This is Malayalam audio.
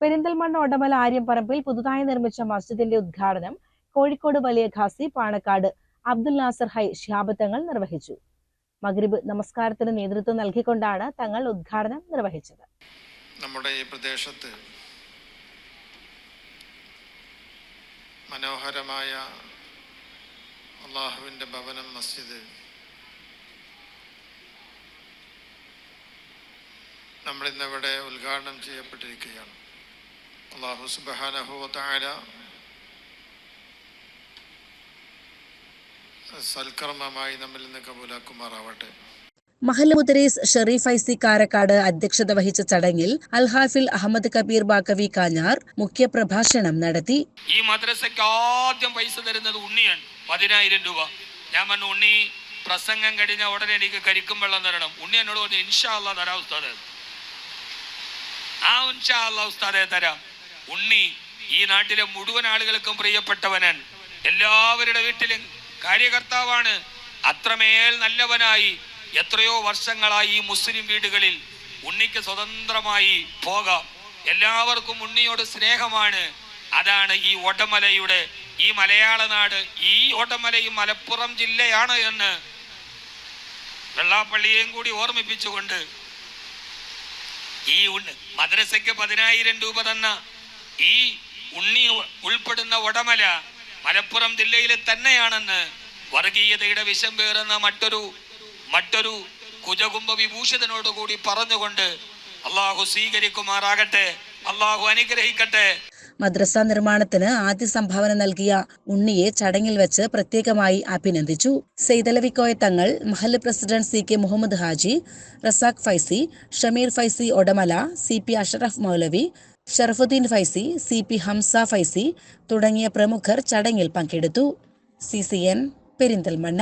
പെരിന്തൽമണ്ണ ഒടമല ആര്യംപറമ്പിൽ പുതുതായി നിർമ്മിച്ച മസ്ജിദിന്റെ ഉദ്ഘാടനം കോഴിക്കോട് വലിയ ഖാസി പാണക്കാട് അബ്ദുൽ നാസർ ഹൈ ശിഹാബത്തങ്ങൾ നിർവഹിച്ചു. മഗ്രിബ് നമസ്കാരത്തിന് നേതൃത്വം നൽകിക്കൊണ്ടാണ് തങ്ങൾ ഉദ്ഘാടനം നിർവഹിച്ചത്. നമ്മുടെ ഈ പ്രദേശത്ത് മനോഹരമായ അള്ളാഹുവിന്റെ ഭവനം മസ്ജിദ്. നമ്മളിന്നിവിടെ ഉദ്ഘാടനം ചെയ്യപ്പെട്ടിരിക്കുകയാണ്. അള്ളാഹു സുബാനഹുല സൽക്കർമ്മമായി നമ്മിൽ നിന്ന് കബൂലാക്കുമാറാവട്ടെ. മഹല്ല മുദരീസ് ഷെറീഫ് ഐസി കാരക്കാട് അധ്യക്ഷത വഹിച്ച ചടങ്ങിൽ അൽഹാഫിൽ അഹമ്മദ് കബീർ ബാക്കവി കാഞ്ഞാർ മുഖ്യപ്രഭാഷണം നടത്തി. ഈ മദ്രസയ്ക്ക് ആദ്യം പൈസ തരുന്നത് ഉണ്ണിയാണ്. പതിനായിരം രൂപ. ഞാൻ പറഞ്ഞു ഉണ്ണി പ്രസംഗം കഴിഞ്ഞ ഉടനെ എനിക്ക് കരിക്കും വെള്ളം തരണം. ഉണ്ണി എന്നോട് പറഞ്ഞു ഇൻഷാ അല്ലാ തരാം ഉസ്താദ്. ആ ഇൻഷാ അല്ലാ ഉസ്താദെ തരാം. ഉണ്ണി ഈ നാട്ടിലെ മുഴുവൻ ആളുകൾക്കും പ്രിയപ്പെട്ടവനാണ് എല്ലാവരുടെ വീട്ടിലും കാര്യകർത്താവാണ്. അത്രമേൽ നല്ലവനായി എത്രയോ വർഷങ്ങളായി ഈ മുസ്ലിം വീടുകളിൽ ഉണ്ണിക്ക് സ്വതന്ത്രമായി പോകാം. എല്ലാവർക്കും ഉണ്ണിയോട് സ്നേഹമാണ്. അതാണ് ഈ ഓട്ടമലയുടെ ഈ മലയാള നാട് ഈ ഓട്ടമലയും മലപ്പുറം ജില്ലയാണ് എന്ന് വെള്ളാപ്പള്ളിയെയും കൂടി ഓർമ്മിപ്പിച്ചുകൊണ്ട് ഈ ഉണ്ണി മദ്രസയ്ക്ക് പതിനായിരം രൂപ തന്ന ഈ ഉണ്ണി ഉൾപ്പെടുന്ന ഉടമല മലപ്പുറം ജില്ലയിൽ തന്നെയാണെന്ന് വർഗീയതയുടെ വിഷം പേറുന്ന മറ്റൊരു മറ്റൊരു കുജകുംഭ വിഭൂഷിതനോട് കൂടി പറഞ്ഞുകൊണ്ട് അള്ളാഹു സ്വീകരിക്കുമാറാകട്ടെ അള്ളാഹു അനുഗ്രഹിക്കട്ടെ. മദ്രസ നിർമ്മാണത്തിന് ആദ്യ സംഭാവന നൽകിയ ഉണ്ണിയെ ചടങ്ങിൽ വെച്ച് പ്രത്യേകമായി അഭിനന്ദിച്ചു. Saithalavikoya Thangal Mahal president C K Muhammad Haji Razak Faizy Shameer Faizy Odamala C P Ashraf Moulavi Sharafuddin Faizy C P Hamsa Faizy തുടങ്ങിയ പ്രമുഖർ ചടങ്ങിൽ പങ്കെടുത്തു. C C N Perinthalmanna.